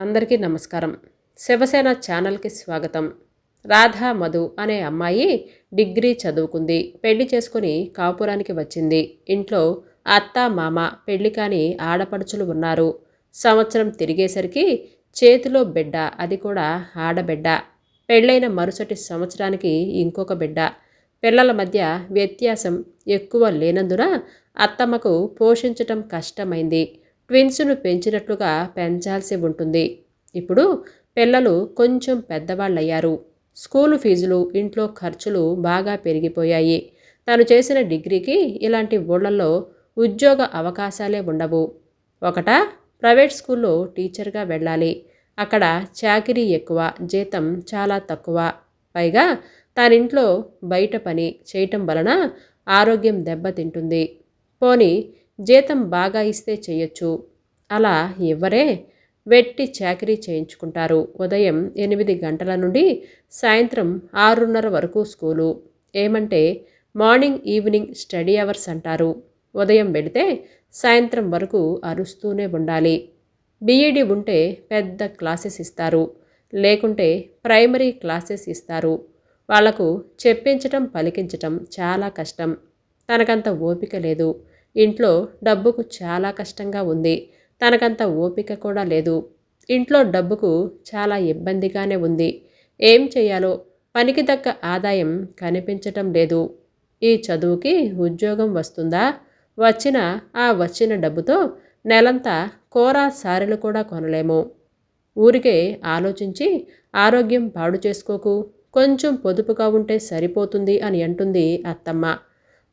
అందరికీ నమస్కారం. శివసేన ఛానల్కి స్వాగతం. రాధా మధు అనే అమ్మాయి డిగ్రీ చదువుకుంది. పెళ్ళి చేసుకుని కాపురానికి వచ్చింది. ఇంట్లో అత్త మామ పెళ్ళి కాని ఆడపడుచులు ఉన్నారు. సంవత్సరం తిరిగేసరికి చేతిలో బిడ్డ అది కూడా ఆడబిడ్డ. పెళ్ళైన మరుసటి సంవత్సరానికి ఇంకొక బిడ్డ. పిల్లల మధ్య వ్యత్యాసం ఎక్కువ లేనందున అత్తమ్మకు పోషించటం కష్టమైంది. ట్విన్స్ను పెంచినట్లుగా పెంచాల్సి ఉంటుంది. ఇప్పుడు పిల్లలు కొంచెం పెద్దవాళ్ళయ్యారు. స్కూలు ఫీజులు ఇంట్లో ఖర్చులు బాగా పెరిగిపోయాయి. తను చేసిన డిగ్రీకి ఇలాంటి ఊళ్ళల్లో ఉద్యోగ అవకాశాలే ఉండవు. ఒకట ప్రైవేట్ స్కూల్లో టీచర్గా వెళ్ళాలి. అక్కడ చాకిరీ ఎక్కువ జీతం చాలా తక్కువ. పైగా తానింట్లో బయట పని చేయటం వలన ఆరోగ్యం దెబ్బతింటుంది. పోని జీతం బాగా ఇస్తే చేయొచ్చు. అలా ఇవ్వరే వెట్టి చాకరీ చేయించుకుంటారు. ఉదయం ఎనిమిది గంటల నుండి సాయంత్రం ఆరున్నర వరకు స్కూలు. ఏమంటే మార్నింగ్ ఈవినింగ్ స్టడీ అవర్స్ అంటారు. ఉదయం వెళితే సాయంత్రం వరకు అరుస్తూనే ఉండాలి. బీఈడి ఉంటే పెద్ద క్లాసెస్ ఇస్తారు. లేకుంటే ప్రైమరీ క్లాసెస్ ఇస్తారు. వాళ్ళకు చెప్పించటం పలికించటం చాలా కష్టం. తనకంత ఓపిక లేదు. ఇంట్లో డబ్బుకు చాలా కష్టంగా ఉంది. తనకంత ఓపిక కూడా లేదు. ఇంట్లో డబ్బుకు చాలా ఇబ్బందిగానే ఉంది. ఏం చేయాలో పనికి తగ్గ ఆదాయం కనిపించటం లేదు. ఈ చదువుకి ఉద్యోగం వస్తుందా? వచ్చిన ఆ వచ్చిన డబ్బుతో నెలంతా కూర సారెలు కూడా కొనలేము. ఊరికే ఆలోచించి ఆరోగ్యం పాడు చేసుకోకు. కొంచెం పొదుపుగా ఉంటే సరిపోతుంది అని అంటుంది అత్తమ్మ.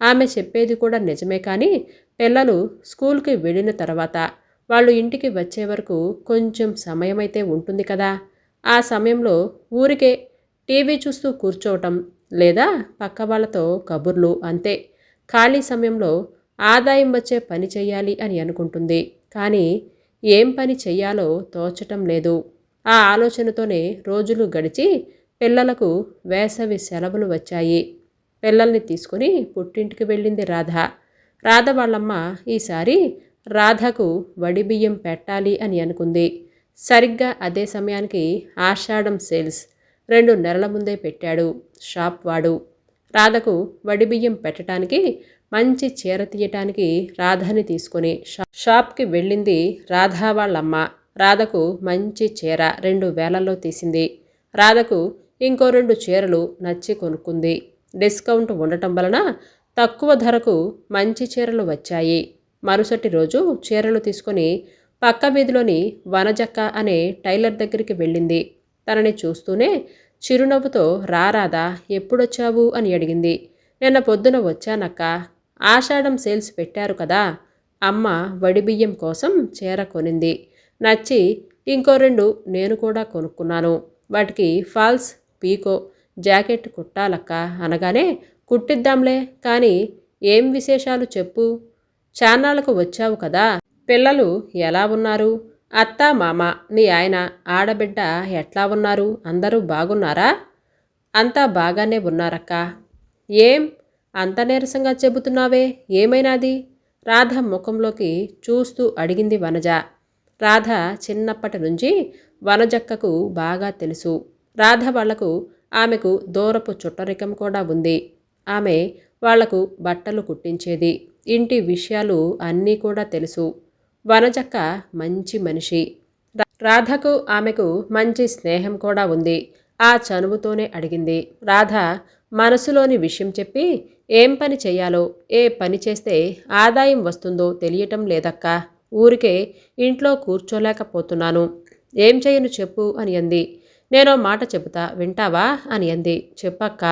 ఆమె చెప్పేది కూడా నిజమే కానీ పిల్లలు స్కూల్కి వెళ్ళిన తర్వాత వాళ్ళు ఇంటికి వచ్చే వరకు కొంచెం సమయం అయితే ఉంటుంది కదా. ఆ సమయంలో ఊరికే టీవీ చూస్తూ కూర్చోవటం లేదా పక్క వాళ్ళతో కబుర్లు అంతే. ఖాళీ సమయంలో ఆదాయం వచ్చే పని చేయాలి అని అనుకుంటుంది. కానీ ఏం పని చెయ్యాలో తోచటం లేదు. ఆ ఆలోచనతోనే రోజులు గడిచి పిల్లలకు వేసవి సెలవులు వచ్చాయి. పిల్లల్ని తీసుకుని పుట్టింటికి వెళ్ళింది రాధ. రాధ వాళ్ళమ్మ ఈసారి రాధకు వడిబియ్యం పెట్టాలి అని అనుకుంది. సరిగ్గా అదే సమయానికి ఆషాఢం సేల్స్ రెండు నెలల ముందే పెట్టాడు షాప్ వాడు. రాధకు వడిబియ్యం పెట్టడానికి మంచి చీర తీయటానికి రాధని తీసుకొని షాప్కి వెళ్ళింది రాధా వాళ్ళమ్మ. రాధకు మంచి చీర రెండు వేలల్లో తీసింది. రాధకు ఇంకో రెండు చీరలు నచ్చి కొనుక్కుంది. డిస్కౌంట్ ఉండటం వలన తక్కువ ధరకు మంచి చీరలు వచ్చాయి. మరుసటి రోజు చీరలు తీసుకొని పక్క వీధిలోని వనజక్క అనే టైలర్ దగ్గరికి వెళ్ళింది. తనని చూస్తూనే చిరునవ్వుతో రారాదా ఎప్పుడొచ్చావు? అని అడిగింది. నిన్న పొద్దున వచ్చానక్క. ఆషాఢం సేల్స్ పెట్టారు కదా. అమ్మ వడిబియ్యం కోసం చీర కొనింది. నచ్చి ఇంకో రెండు నేను కూడా కొనుక్కున్నాను. వాటికి ఫాల్స్ పీకో జాకెట్ కుట్టాలక్క అనగానే కుట్టిద్దాంలే. కానీ ఏం విశేషాలు చెప్పు? చాన్నాళ్ళకు వచ్చావు కదా. పిల్లలు ఎలా ఉన్నారు? అత్త మామ మీ ఆయన ఆడబిడ్డ ఎట్లా ఉన్నారు? అందరూ బాగున్నారా? అంతా బాగానే ఉన్నారక్క. ఏం? అంత నీరసంగా చెబుతున్నావే? ఏమైనాది రాధ ముఖంలోకి చూస్తూ అడిగింది వనజ. రాధ చిన్నప్పటి నుంచి వనజక్కకు బాగా తెలుసు. రాధ వాళ్ళకు ఆమెకు దూరపు చుట్టరికం కూడా ఉంది. ఆమె వాళ్ళకు బట్టలు కుట్టించేది. ఇంటి విషయాలు అన్నీ కూడా తెలుసు. వనజక్క మంచి మనిషి. రాధకు ఆమెకు మంచి స్నేహం కూడా ఉంది. ఆ చనువుతోనే అడిగింది. రాధ మనసులోని విషయం చెప్పి ఏం పని చేయాలో ఏ పని చేస్తే ఆదాయం వస్తుందో తెలియటం లేదక్క. ఊరికే ఇంట్లో కూర్చోలేకపోతున్నాను. ఏం చేయను చెప్పు అని అంది. నేనో మాట చెబుతా వింటావా అని అంది. చెప్పక్క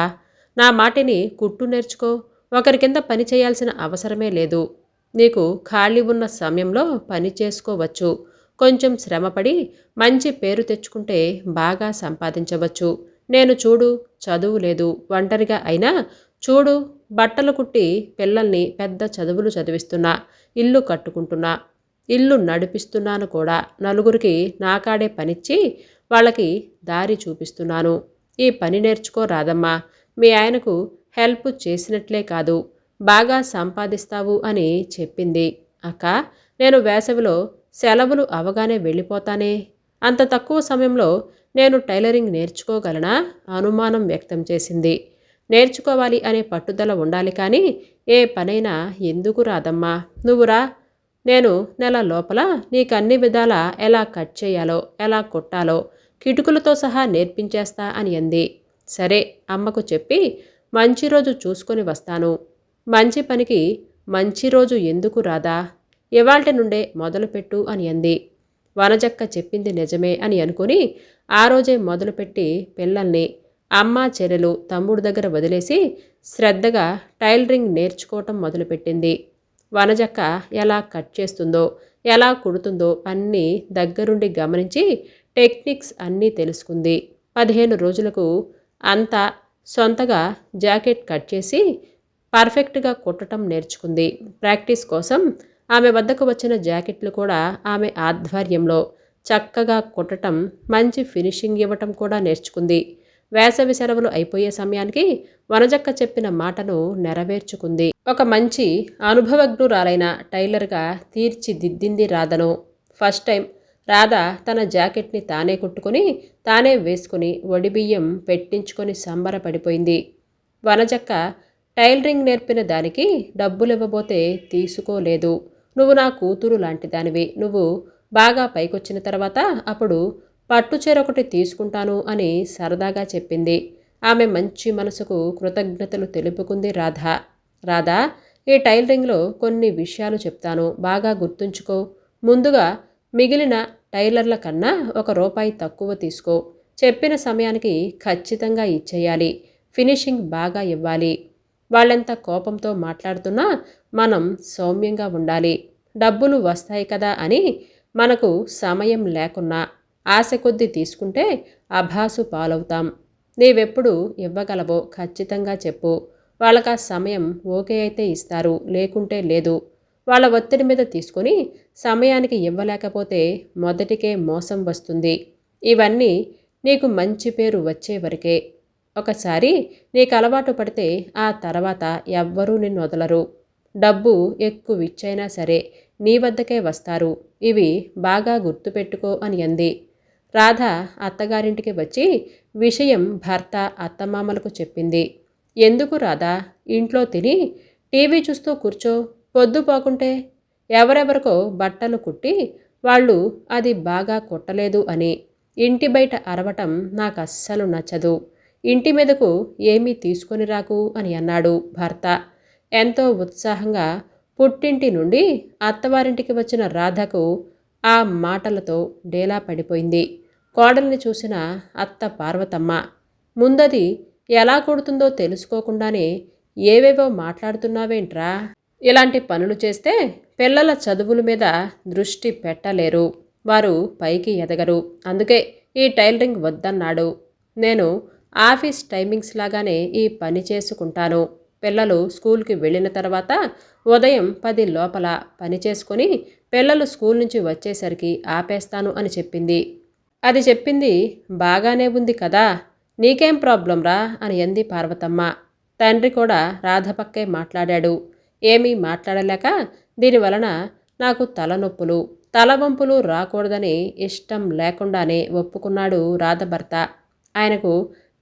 నా మాటిని కుట్టు నేర్చుకో. ఒకరి కింద పని చేయాల్సిన అవసరమే లేదు. నీకు ఖాళీ ఉన్న సమయంలో పని చేసుకోవచ్చు. కొంచెం శ్రమపడి మంచి పేరు తెచ్చుకుంటే బాగా సంపాదించవచ్చు. నేను చూడు చదువు లేదు. ఒంటరిగా అయినా చూడు బట్టలు కుట్టి పిల్లల్ని పెద్ద చదువులు చదివిస్తున్నా ఇల్లు కట్టుకుంటున్నా ఇల్లు నడిపిస్తున్నాను కూడా. నలుగురికి నాకాడే పనిచ్చి వాళ్ళకి దారి చూపిస్తున్నాను. ఈ పని నేర్చుకో రాదమ్మా. మీ ఆయనకు హెల్ప్ చేసినట్లే కాదు. బాగా సంపాదిస్తావు అని చెప్పింది. అక్క నేను వేసవిలో సెలవులు అవగానే వెళ్ళిపోతానే. అంత తక్కువ సమయంలో నేను టైలరింగ్ నేర్చుకోగలనా? అనుమానం వ్యక్తం చేసింది. నేర్చుకోవాలి అనే పట్టుదల ఉండాలి కానీ ఏ పనైనా ఎందుకు రాదమ్మా? నువ్వురా నేను నెల లోపల నీకు అన్ని విధాల ఎలా కట్ చేయాలో ఎలా కొట్టాలో కిటుకులతో సహా నేర్పించేస్తా అని అంది. సరే అమ్మకు చెప్పి మంచి రోజు చూసుకొని వస్తాను. మంచి పనికి మంచి రోజు ఎందుకు రాదా? ఇవాల్టి నుండే మొదలుపెట్టు అని అంది. వనజక్క చెప్పింది నిజమే అని అనుకుని ఆ రోజే మొదలుపెట్టి పిల్లల్ని అమ్మ చెల్లెలు తమ్ముడు దగ్గర వదిలేసి శ్రద్ధగా టైలరింగ్ నేర్చుకోవటం మొదలుపెట్టింది. వనజక్క ఎలా కట్ చేస్తుందో ఎలా కుడుతుందో అన్నీ దగ్గరుండి గమనించి టెక్నిక్స్ అన్నీ తెలుసుకుంది. పదిహేను రోజులకు అంతా సొంతగా జాకెట్ కట్ చేసి పర్ఫెక్ట్గా కుట్టటం నేర్చుకుంది. ప్రాక్టీస్ కోసం ఆమె వద్దకు వచ్చిన జాకెట్లు కూడా ఆమె ఆధ్వర్యంలో చక్కగా కుట్టటం మంచి ఫినిషింగ్ ఇవ్వటం కూడా నేర్చుకుంది. వేసవి సెలవులు అయిపోయే సమయానికి వనజక్క చెప్పిన మాటను నెరవేర్చుకుంది. ఒక మంచి అనుభవజ్ఞురాలైన టైలర్గా తీర్చిదిద్దింది రాధను. ఫస్ట్ టైం రాధ తన జాకెట్ని తానే కుట్టుకుని తానే వేసుకుని వడిబియ్యం పెట్టించుకొని సంబరపడిపోయింది. వనజక్క టైలరింగ్ నేర్పిన దానికి డబ్బులు ఇవ్వబోతే తీసుకోలేదు. నువ్వు నా కూతురు లాంటి దానివి. నువ్వు బాగా పైకొచ్చిన తర్వాత అప్పుడు పట్టు ఒకటి తీసుకుంటాను అని సరదాగా చెప్పింది. ఆమె మంచి మనసుకు కృతజ్ఞతలు తెలుపుకుంది రాధ. రాధా ఈ టైలరింగ్లో కొన్ని విషయాలు చెప్తాను. బాగా గుర్తుంచుకో. ముందుగా మిగిలిన టైలర్ల కన్నా ఒక రూపాయి తక్కువ తీసుకో. చెప్పిన సమయానికి ఖచ్చితంగా ఇచ్చేయాలి. ఫినిషింగ్ బాగా ఇవ్వాలి. వాళ్ళెంత కోపంతో మాట్లాడుతున్నా మనం సౌమ్యంగా ఉండాలి. డబ్బులు వస్తాయి కదా అని మనకు సమయం లేకున్నా ఆశ కొద్దీ తీసుకుంటే అభాసు పాలవుతాం. నీవెప్పుడు ఇవ్వగలవో ఖచ్చితంగా చెప్పు. వాళ్ళకి ఆ సమయం ఓకే అయితే ఇస్తారు లేకుంటే లేదు. వాళ్ళ ఒత్తిడి మీద తీసుకొని సమయానికి ఇవ్వలేకపోతే మొదటికే మోసం వస్తుంది. ఇవన్నీ నీకు మంచి పేరు వచ్చే వరకే. ఒకసారి నీకు అలవాటు పడితే ఆ తర్వాత ఎవ్వరూ నిన్ను వదలరు. డబ్బు ఎక్కువ ఇచ్చైనా సరే నీ వద్దకే వస్తారు. ఇవి బాగా గుర్తుపెట్టుకో అని అంది. రాధ అత్తగారింటికి వచ్చి విషయం భర్త అత్తమామలకు చెప్పింది. ఎందుకు రాధా? ఇంట్లో తిని టీవీ చూస్తూ కూర్చో. పొద్దు పోకుంటే ఎవరెవరికో బట్టలు కుట్టి వాళ్ళు అది బాగా కుట్టలేదు అని. ఇంటి బయట అరవటం నాకు అస్సలు నచ్చదు. ఇంటి మీదకు ఏమీ తీసుకొని రాకు అని అన్నాడు భర్త. ఎంతో ఉత్సాహంగా పుట్టింటి నుండి అత్తవారింటికి వచ్చిన రాధకు ఆ మాటలతో డేలా పడిపోయింది. కోడల్ని చూసిన అత్త పార్వతమ్మ ముందది ఎలా కొడుతుందో తెలుసుకోకుండానే ఏవేవో మాట్లాడుతున్నావేంట్రా? ఇలాంటి పనులు చేస్తే పిల్లల చదువుల మీద దృష్టి పెట్టలేరు. వారు పైకి ఎదగరు. అందుకే ఈ టైలరింగ్ వద్దన్నాడు. నేను ఆఫీస్ టైమింగ్స్ లాగానే ఈ పని చేసుకుంటాను. పిల్లలు స్కూల్కి వెళ్ళిన తర్వాత ఉదయం పది లోపల పని చేసుకొని పిల్లలు స్కూల్ నుంచి వచ్చేసరికి ఆపేస్తాను అని చెప్పింది. అది చెప్పింది బాగానే ఉంది కదా నీకేం ప్రాబ్లం రా అని అంది పార్వతమ్మ. తండ్రి కూడా రాధపక్కే మాట్లాడాడు. ఏమీ మాట్లాడలేక దీనివలన నాకు తలనొప్పులు తలవంపులు రాకూడదని ఇష్టం లేకుండానే ఒప్పుకున్నాడు రాధభర్త. ఆయనకు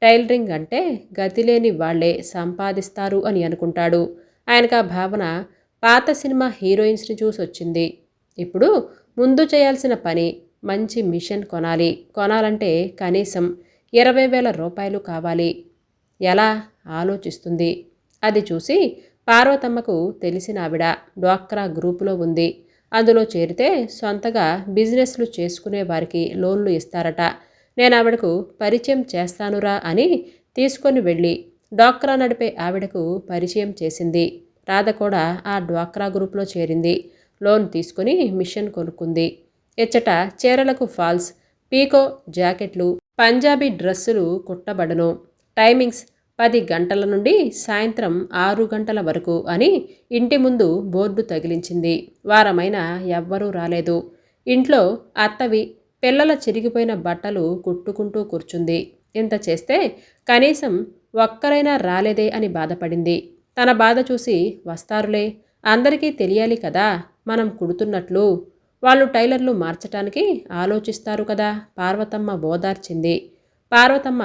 టైలరింగ్ అంటే గతిలేని వాళ్ళే సంపాదిస్తారు అని అనుకుంటాడు. ఆయనకు ఆ భావన పాత సినిమా హీరోయిన్స్ని చూసి వచ్చింది. ఇప్పుడు ముందు చేయాల్సిన పని మంచి మిషన్ కొనాలి. కొనాలంటే కనీసం ఇరవై వేల రూపాయలు కావాలి. ఎలా ఆలోచిస్తుంది? అది చూసి పార్వతమ్మకు తెలిసిన ఆవిడ డ్వాక్రా గ్రూపులో ఉంది. అందులో చేరితే సొంతగా బిజినెస్లు చేసుకునే వారికి లోన్లు ఇస్తారట. నేను ఆవిడకు పరిచయం చేస్తానురా అని తీసుకొని వెళ్ళి డ్వాక్రా నడిపే ఆవిడకు పరిచయం చేసింది. రాధ కూడా ఆ డ్వాక్రా గ్రూప్లో చేరింది. లోన్ తీసుకుని మిషన్ కొనుక్కుంది. ఇచ్చట చీరలకు ఫాల్స్ పీకో జాకెట్లు పంజాబీ డ్రెస్సులు కుట్టబడను. టైమింగ్స్ పది గంటల నుండి సాయంత్రం ఆరు గంటల వరకు అని ఇంటి ముందు బోర్డు తగిలించింది. వారమైన ఎవ్వరూ రాలేదు. ఇంట్లో అత్తవి పిల్లల చిరిగిపోయిన బట్టలు కుట్టుకుంటూ కూర్చుంది. ఇంత చేస్తే కనీసం ఒక్కరైనా రాలేదే అని బాధపడింది. తన బాధ చూసి వస్తారులే అందరికీ తెలియాలి కదా మనం కుడుతున్నట్లు. వాళ్ళు టైలర్లు మార్చటానికి ఆలోచిస్తారు కదా పార్వతమ్మ బోదార్చింది పార్వతమ్మ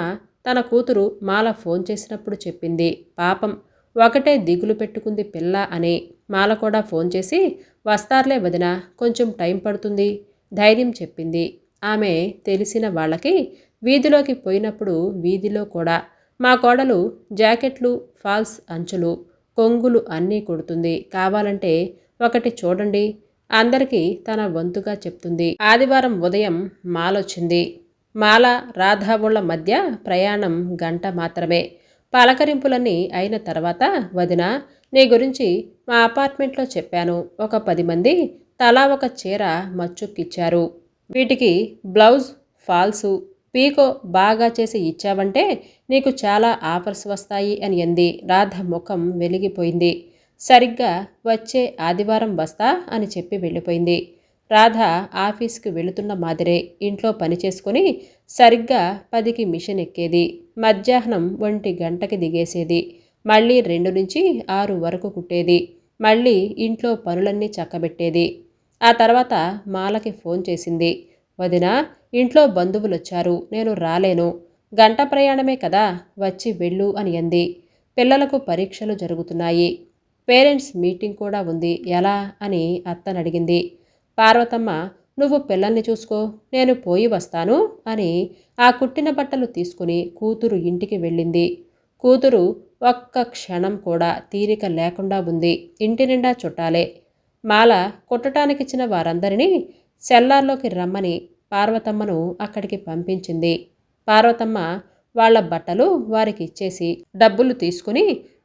తన కూతురు మాల ఫోన్ చేసినప్పుడు చెప్పింది పాపం ఒకటే దిగులు పెట్టుకుంది పిల్ల అని. మాల కూడా ఫోన్ చేసి వస్తారులే వదిన కొంచెం టైం పడుతుంది ధైర్యం చెప్పింది. ఆమె తెలిసిన వాళ్ళకి వీధిలోకి పోయినప్పుడు వీధిలో కూడా మా కోడలు జాకెట్లు ఫాల్స్ అంచులు కొంగులు అన్నీ కొడుతుంది. కావాలంటే ఒకటి చూడండి. అందరికీ తన వంతుగా చెప్తుంది. ఆదివారం ఉదయం మాలొచ్చింది. మాల రాధావుళ్ళ మధ్య ప్రయాణం గంట మాత్రమే. పలకరింపులన్నీ అయిన తర్వాత వదిన నీ గురించి మా అపార్ట్మెంట్లో చెప్పాను. ఒక పది మంది తలా ఒక చీర మచ్చుక్కిచ్చారు వీటికి బ్లౌజ్ ఫాల్సు పీకో బాగా చేసి ఇచ్చావంటే నీకు చాలా ఆఫర్స్ వస్తాయి అని అంది. రాధ ముఖం వెలిగిపోయింది. సరిగ్గా వచ్చే ఆదివారం వస్తా అని చెప్పి వెళ్ళిపోయింది. రాధ ఆఫీస్కి వెళుతున్న మాదిరే ఇంట్లో పని చేసుకుని సరిగ్గా పదికి మిషన్ ఎక్కేది. మధ్యాహ్నం ఒంటి గంటకి దిగేసేది. మళ్ళీ రెండు నుంచి ఆరు వరకు కుట్టేది. మళ్ళీ ఇంట్లో పనులన్నీ చక్కబెట్టేది. ఆ తర్వాత మాలకి ఫోన్ చేసింది. వదిన ఇంట్లో బంధువులు వచ్చారు నేను రాలేను. గంట ప్రయాణమే కదా వచ్చి వెళ్ళు అని అంది. పిల్లలకు పరీక్షలు జరుగుతున్నాయి. పేరెంట్స్ మీటింగ్ కూడా ఉంది. ఎలా అని అత్తనడిగింది. పార్వతమ్మ నువ్వు పిల్లల్ని చూసుకో నేను పోయి వస్తాను అని ఆ కుట్టిన బట్టలు తీసుకుని కూతురు ఇంటికి వెళ్ళింది. కూతురు ఒక్క క్షణం కూడా తీరిక లేకుండా ఉంది. ఇంటి నిండా చుట్టాలే. మాల కుట్టడానికిచ్చిన వారందరినీ సెల్లార్లోకి రమ్మని పార్వతమ్మను అక్కడికి పంపించింది. పార్వతమ్మ వాళ్ళ బట్టలు వారికి ఇచ్చేసి డబ్బులు తీసుకుని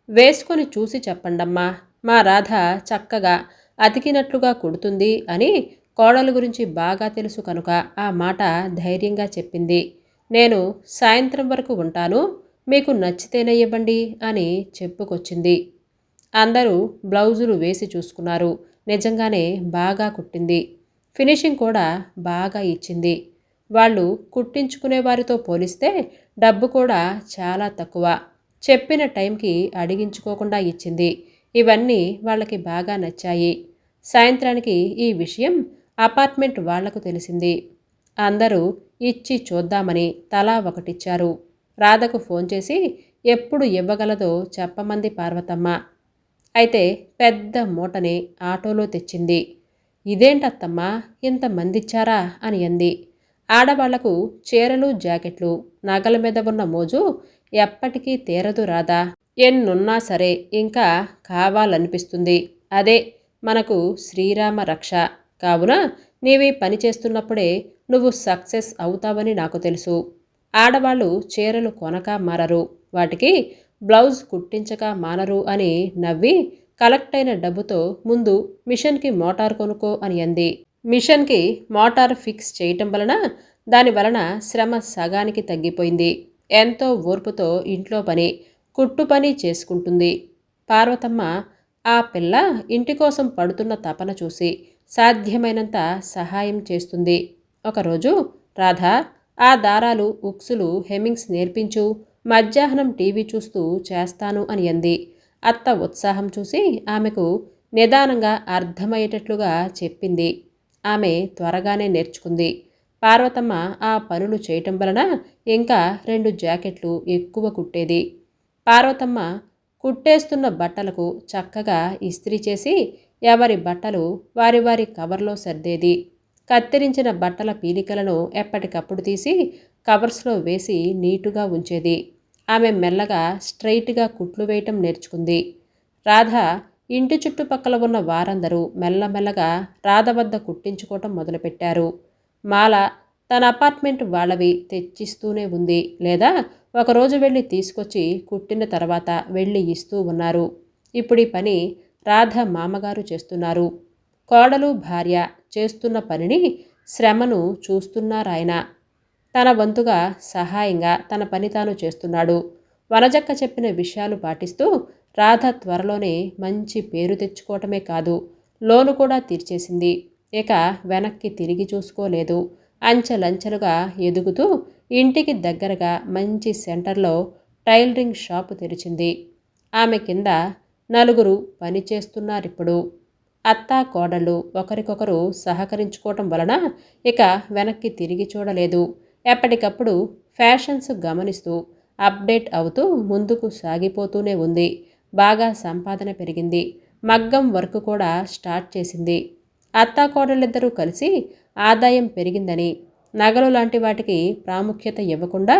వేసుకొని చూసి చెప్పండమ్మా. మా రాధ చక్కగా అతికినట్లుగా కుడుతుంది అని కోడలు గురించి బాగా తెలుసు కనుక ఆ మాట ధైర్యంగా చెప్పింది. నేను సాయంత్రం వరకు ఉంటాను మీకు నచ్చితేనే ఇవ్వండి అని చెప్పుకొచ్చింది. అందరూ బ్లౌజులు వేసి చూసుకున్నారు. నిజంగానే బాగా కుట్టింది. ఫినిషింగ్ కూడా బాగా ఇచ్చింది. వాళ్ళు కుట్టించుకునే వారితో పోలిస్తే డబ్బు కూడా చాలా తక్కువ. చెప్పిన టైంకి అడిగించుకోకుండా ఇచ్చింది. ఇవన్నీ వాళ్ళకి బాగా నచ్చాయి. సాయంత్రానికి ఈ విషయం అపార్ట్మెంట్ వాళ్ళకు తెలిసింది. అందరూ ఇచ్చి చూద్దామని తలా ఒకటిచ్చారు. రాధకు ఫోన్ చేసి ఎప్పుడు ఇవ్వగలదో చెప్పమంది పార్వతమ్మ. అయితే పెద్ద మూటని ఆటోలో తెచ్చింది. ఇదేంటత్తమ్మా ఇంతమందిచ్చారా అని అంది. ఆడవాళ్ళకు చీరలు జాకెట్లు నగల మీద ఉన్న మోజు ఎప్పటికీ తీరదు రాదా ఎన్నున్నా సరే ఇంకా కావాలనిపిస్తుంది. అదే మనకు శ్రీరామ రక్ష. కావున నీవి పని చేస్తున్నప్పుడే నువ్వు సక్సెస్ అవుతావని నాకు తెలుసు. ఆడవాళ్ళు చీరలు కొనక మారరు. వాటికి బ్లౌజ్ కుట్టించక మానరు అని నవ్వి కలెక్ట్ అయిన డబ్బుతో ముందు మిషన్కి మోటార్ కొనుక్కో అని అంది. మిషన్కి మోటార్ ఫిక్స్ చేయటం వలన దాని వలన శ్రమ సగానికి తగ్గిపోయింది. ఎంతో ఓర్పుతో ఇంట్లో పని కుట్టు పని చేసుకుంటుంది. పార్వతమ్మ ఆ పిల్ల ఇంటి కోసం పడుతున్న తపన చూసి సాధ్యమైనంత సహాయం చేస్తుంది. ఒకరోజు రాధా ఆ దారాలు ఉక్సులు హెమింగ్స్ నేర్పించు మధ్యాహ్నం టీవీ చూస్తూ చేస్తాను అని అంది. అత్త ఉత్సాహం చూసి ఆమెకు నిదానంగా అర్థమయ్యేటట్లుగా చెప్పింది. ఆమె త్వరగానే నేర్చుకుంది. పార్వతమ్మ ఆ పనులు చేయటం వలన ఇంకా రెండు జాకెట్లు ఎక్కువ కుట్టేది. పార్వతమ్మ కుట్టేస్తున్న బట్టలకు చక్కగా ఇస్త్రీ చేసి ఎవరి బట్టలు వారి వారి కవర్లో సర్దేది. కత్తిరించిన బట్టల పీలికలను ఎప్పటికప్పుడు తీసి కవర్స్లో వేసి నీటుగా ఉంచేది. ఆమె మెల్లగా స్ట్రైట్గా కుట్లు వేయటం నేర్చుకుంది. రాధ ఇంటి చుట్టుపక్కల ఉన్న వారందరూ మెల్లమెల్లగా రాధ వద్ద కుట్టించుకోవటం మొదలుపెట్టారు. మాల తన అపార్ట్మెంట్ వాళ్ళవి తెచ్చిస్తూనే ఉంది. లేదా ఒకరోజు వెళ్ళి తీసుకొచ్చి కుట్టిన తర్వాత వెళ్ళి ఇస్తూ ఉన్నారు. ఇప్పుడు ఈ పని రాధ మామగారు చేస్తున్నారు. కోడలు భార్య చేస్తున్న పనిని శ్రమను చూస్తున్నారాయన. తన వంతుగా సహాయంగా తన పని తాను చేస్తున్నాడు. వనజక్క చెప్పిన విషయాలు పాటిస్తూ రాధ త్వరలోనే మంచి పేరు తెచ్చుకోవటమే కాదు లోను కూడా తీర్చేసింది. ఇక వెనక్కి తిరిగి చూసుకోలేదు. అంచెలంచెలుగా ఎదుగుతూ ఇంటికి దగ్గరగా మంచి సెంటర్లో టైలరింగ్ షాపు తెరిచింది. ఆమె కింద నలుగురు పనిచేస్తున్నారిప్పుడు. అత్త కోడళ్ళు ఒకరికొకరు సహకరించుకోవటం వలన ఇక వెనక్కి తిరిగి చూడలేదు. ఎప్పటికప్పుడు ఫ్యాషన్స్ గమనిస్తూ అప్డేట్ అవుతూ ముందుకు సాగిపోతూనే ఉంది. బాగా సంపాదన పెరిగింది. మగ్గం వర్క్ కూడా స్టార్ట్ చేసింది. అత్తాకోడళ్ళిద్దరూ కలిసి ఆదాయం పెరిగిందని నగలు లాంటి వాటికి ప్రాముఖ్యత ఇవ్వకుండా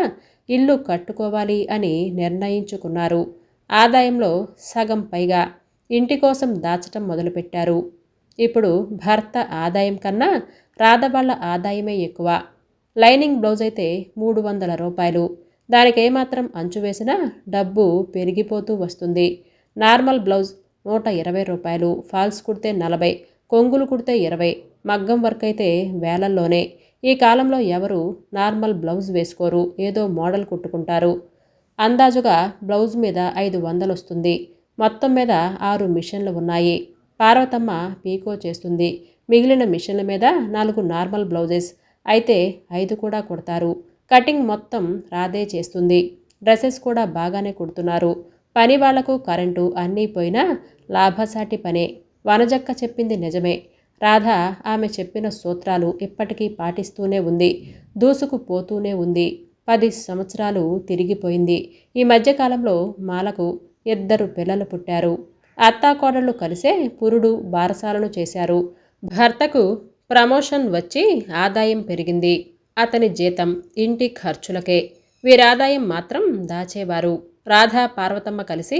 ఇల్లు కట్టుకోవాలి అని నిర్ణయించుకున్నారు. ఆదాయంలో సగం పైగా ఇంటి కోసం దాచటం మొదలుపెట్టారు. ఇప్పుడు భర్త ఆదాయం కన్నా రాధవాళ్ళ ఆదాయమే ఎక్కువ. లైనింగ్ బ్లౌజ్ అయితే మూడు వందల రూపాయలు. దానికి ఏమాత్రం అంచు వేసినా డబ్బు పెరిగిపోతూ వస్తుంది. నార్మల్ బ్లౌజ్ నూట ఇరవై రూపాయలు ఫాల్స్ కుడితే నలభై కొంగులు కుడితే ఇరవై మగ్గం వర్క్ అయితే వేలల్లోనే. ఈ కాలంలో ఎవరు నార్మల్ బ్లౌజ్ వేసుకోరు ఏదో మోడల్ కుట్టుకుంటారు. అందాజుగా బ్లౌజ్ మీద ఐదు వందలు వస్తుంది మొత్తం మీద ఆరు మిషన్లు ఉన్నాయి. పార్వతమ్మ పీకో చేస్తుంది. మిగిలిన మిషన్ల మీద నాలుగు నార్మల్ బ్లౌజెస్ అయితే ఐదు కూడా కుడతారు. కటింగ్ మొత్తం రాధే చేస్తుంది. డ్రెస్సెస్ కూడా బాగానే కుడుతున్నారు. పని వాళ్ళకు కరెంటు అన్నీ పోయినా లాభసాటి పనే. వనజక్క చెప్పింది నిజమే. రాధ ఆమె చెప్పిన సూత్రాలు ఇప్పటికీ పాటిస్తూనే ఉంది దూసుకుపోతూనే ఉంది. పది సంవత్సరాలు తిరిగిపోయింది. ఈ మధ్యకాలంలో మాలకు ఇద్దరు పిల్లలు పుట్టారు. అత్తాకోడళ్ళు కలిసే పురుడు బారసాలను చేశారు. భర్తకు ప్రమోషన్ వచ్చి ఆదాయం పెరిగింది. అతని జీతం ఇంటి ఖర్చులకే. వీరాదాయం మాత్రం దాచేవారు. రాధా పార్వతమ్మ కలిసి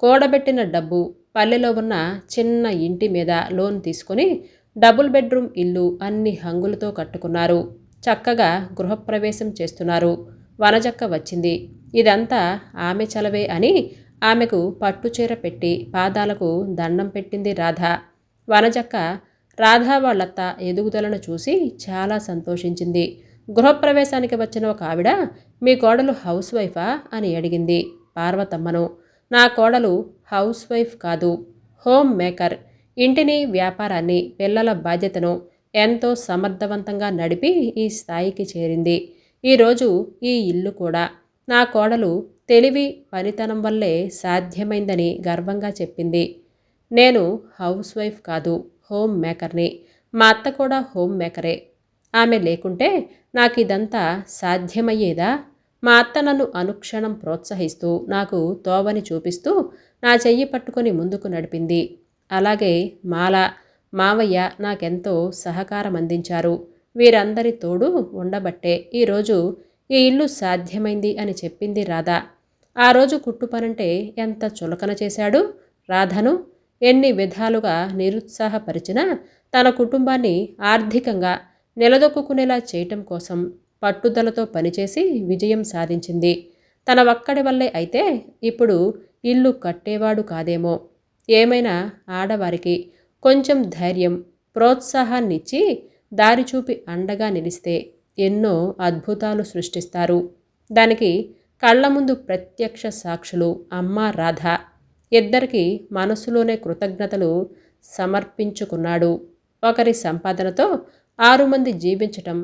కూడబెట్టిన డబ్బు పల్లెలో ఉన్న చిన్న ఇంటి మీద లోన్ తీసుకొని డబుల్ బెడ్రూమ్ ఇల్లు అన్ని హంగులతో కట్టుకున్నారు. చక్కగా గృహప్రవేశం చేస్తున్నారు. వనజక్క వచ్చింది. ఇదంతా ఆమె చలవే అని ఆమెకు పట్టుచీర పెట్టి పాదాలకు దండం పెట్టింది రాధ. వనజక్క రాధా వాళ్ళత్త ఎదుగుదలను చూసి చాలా సంతోషించింది. గృహప్రవేశానికి వచ్చిన ఒక ఆవిడ మీ కోడలు హౌస్ వైఫా? అని అడిగింది పార్వతమ్మను. నా కోడలు హౌస్ వైఫ్ కాదు హోమ్ మేకర్. ఇంటిని వ్యాపారాన్ని పిల్లల బాధ్యతను ఎంతో సమర్థవంతంగా నడిపి ఈ స్థాయికి చేరింది. ఈరోజు ఈ ఇల్లు కూడా నా కోడలు తెలివి పనితనం వల్లే సాధ్యమైందని గర్వంగా చెప్పింది. నేను హౌస్ వైఫ్ కాదు హోమ్ మేకర్ని. మా అత్త కూడా హోమ్ మేకరే. ఆమె లేకుంటే నాకు ఇదంతా సాధ్యమయ్యేదా? మా అత్త నన్ను అనుక్షణం ప్రోత్సహిస్తూ నాకు తోవని చూపిస్తూ నా చెయ్యి పట్టుకొని ముందుకు నడిపింది. అలాగే మాల మావయ్య నాకెంతో సహకారం అందించారు వీరందరి తోడు ఉండబట్టే ఈరోజు ఈ ఇల్లు సాధ్యమైంది అని చెప్పింది రాధ. ఆ రోజు కుట్టు పనంటే ఎంత చులకన చేశాడు రాధను. ఎన్ని విధాలుగా నిరుత్సాహపరిచినా తన కుటుంబాన్ని ఆర్థికంగా నిలదొక్కునేలా చేయటం కోసం పట్టుదలతో పనిచేసి విజయం సాధించింది. తన ఒక్కడి వల్లే అయితే ఇప్పుడు ఇల్లు కట్టేవాడు కాదేమో. ఏమైనా ఆడవారికి కొంచెం ధైర్యం ప్రోత్సాహాన్నిచ్చి దారి చూపి అండగా నిలిస్తే ఎన్నో అద్భుతాలు సృష్టిస్తారు. దానికి కళ్ళ ముందు ప్రత్యక్ష సాక్షులు అమ్మ రాధ. ఇద్దరికి మనసులోనే కృతజ్ఞతలు సమర్పించుకున్నాడు. ఒకరి సంపాదనతో ఆరు మంది జీవించటం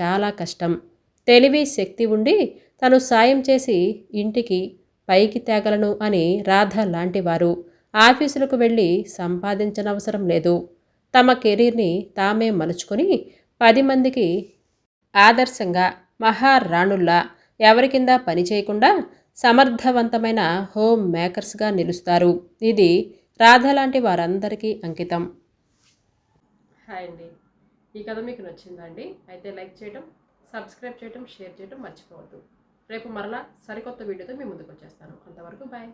చాలా కష్టం. తెలివి శక్తి ఉండి తను సాయం చేసి ఇంటికి పైకి తేగలను అని రాధ లాంటివారు. ఆఫీసులకు వెళ్ళి సంపాదించనవసరం లేదు. తమ కెరీర్ని తామే మలుచుకొని పది మందికి ఆదర్శంగా మహారాణుల్లా ఎవరి కింద పని చేయకుండా సమర్థవంతమైన హోమ్ మేకర్స్గా నిలుస్తారు. ఇది రాధ లాంటి వారందరికీ అంకితం. హాయ్ అండి. ఈ కథ మీకు నచ్చిందండి అయితే లైక్ చేయటం సబ్స్క్రైబ్ చేయటం షేర్ చేయటం మర్చిపోవద్దు. రేపు మరలా సరికొత్త వీడియోతో మీ ముందుకు వచ్చేస్తాను. అంతవరకు బాయ్.